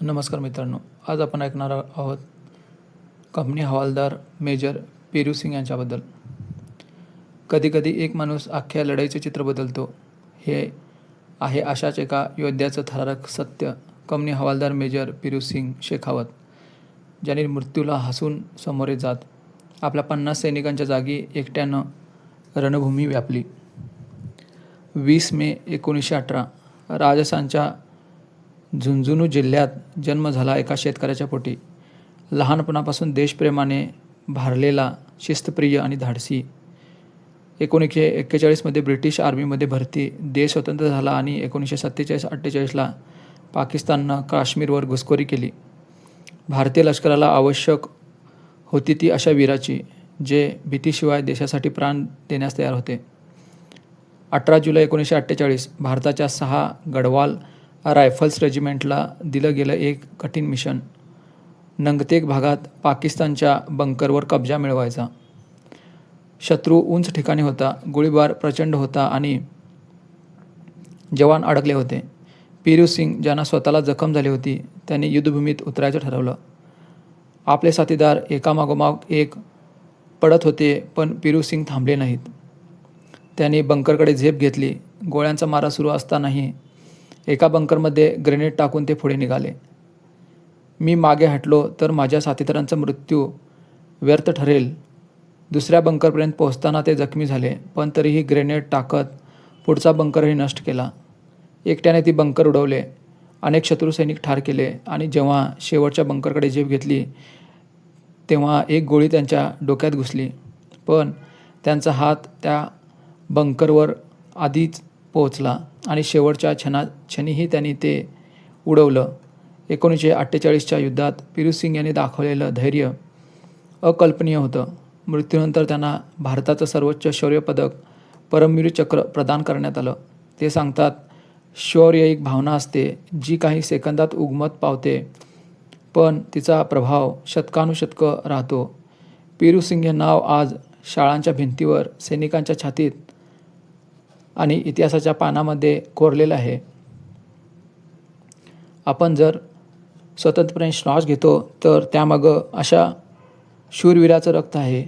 नमस्कार मित्रांनो आज आपण ऐकणार आहोत कंपनी हवालदार मेजर पेरू सिंग यांच्याबद्दल. कधीकधी एक माणूस अख्ख्या लढाईचे चित्र बदलतो. हे आहे अशाच एका योद्ध्याचं थरारक सत्य कंपनी हवालदार मेजर पेरू सिंग शेखावत ज्याने मृत्यूला हसून सामोरे जात आपल्या पन्नास सैनिकांच्या जागी एकट्यानं रणभूमी व्यापली. वीस मे एकोणीसशे अठरा राजस्थानच्या झुंझुनू जिल्ह्यात जन्म झाला एका शेतकऱ्याच्या पोटी. लहानपणापासून देशप्रेमाने भारलेला शिस्तप्रिय आणि धाडसी. एकोणीसशे एक्केचाळीसमध्ये ब्रिटिश आर्मीमध्ये भरती देश स्वतंत्र झाला आणि एकोणीसशे सत्तेचाळीस अठ्ठेचाळीसला पाकिस्ताननं काश्मीरवर घुसखोरी केली. भारतीय लष्कराला आवश्यक होती ती अशा वीराची जे भीतीशिवाय देशासाठी प्राण देण्यास तयार होते. अठरा जुलै एकोणीसशे अठ्ठेचाळीस भारताच्या सहा गढवाल रायफल्स रेजिमेंटला दिलं गेलं एक कठीण मिशन. नंगतेक भागात पाकिस्तानच्या बंकरवर कब्जा मिळवायचा. शत्रू उंच ठिकाणी होता गोळीबार प्रचंड होता आणि जवान अडकले होते. पीरू सिंग ज्यांना स्वतःला जखम झाली होती त्यांनी युद्धभूमीत उतरायचं ठरवलं. आपले साथीदार एकामागोमाग एक पडत होते पण पिरू सिंग थांबले नाहीत. त्यांनी बंकरकडे झेप घेतली. गोळ्यांचा मारा सुरू असतानाही एका बंकरमध्ये ग्रेनेड टाकून ते पुढे निघाले. मी मागे हटलो तर माझ्या साथीदारांचा मृत्यू व्यर्थ ठरेल. दुसऱ्या बंकरपर्यंत पोहोचताना ते जखमी झाले पण तरीही ग्रेनेड टाकत पुढचा बंकरही नष्ट केला. एकट्याने ती बंकर उडवले. अनेक शत्रू सैनिक ठार केले आणि जेव्हा शेवटच्या बंकरकडे झेप घेतली तेव्हा एक गोळी त्यांच्या डोक्यात घुसली. पण त्यांचा हात त्या बंकरवर आधीच पोहोचला आणि शेवटच्या क्षणा क्षणीही त्यांनी ते उडवलं. एकोणीसशे अठ्ठेचाळीसच्या युद्धात पिरू सिंग यांनी दाखवलेलं धैर्य अकल्पनीय होतं. मृत्यूनंतर त्यांना भारताचं सर्वोच्च शौर्य पदक परमवीर चक्र प्रदान करण्यात आलं. ते सांगतात शौर्य एक भावना असते जी काही सेकंदात उगमत पावते पण तिचा प्रभाव शतकानुशतकं राहतो. पिरू सिंग हे नाव आज शाळांच्या भिंतीवर सैनिकांच्या छातीत आणि इतिहासाच्या पानामध्ये कोरलेलं आहे. आपण जर स्वतंत्रपणे श्वास घेतो तर त्यामागं अशा शूरवीराचं रक्त आहे.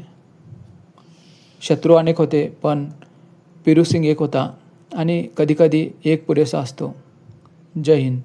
शत्रू अनेक होते पण पिरू सिंग एक होता. आणि कधीकधी एक पुरेसा असतो. जय हिंद.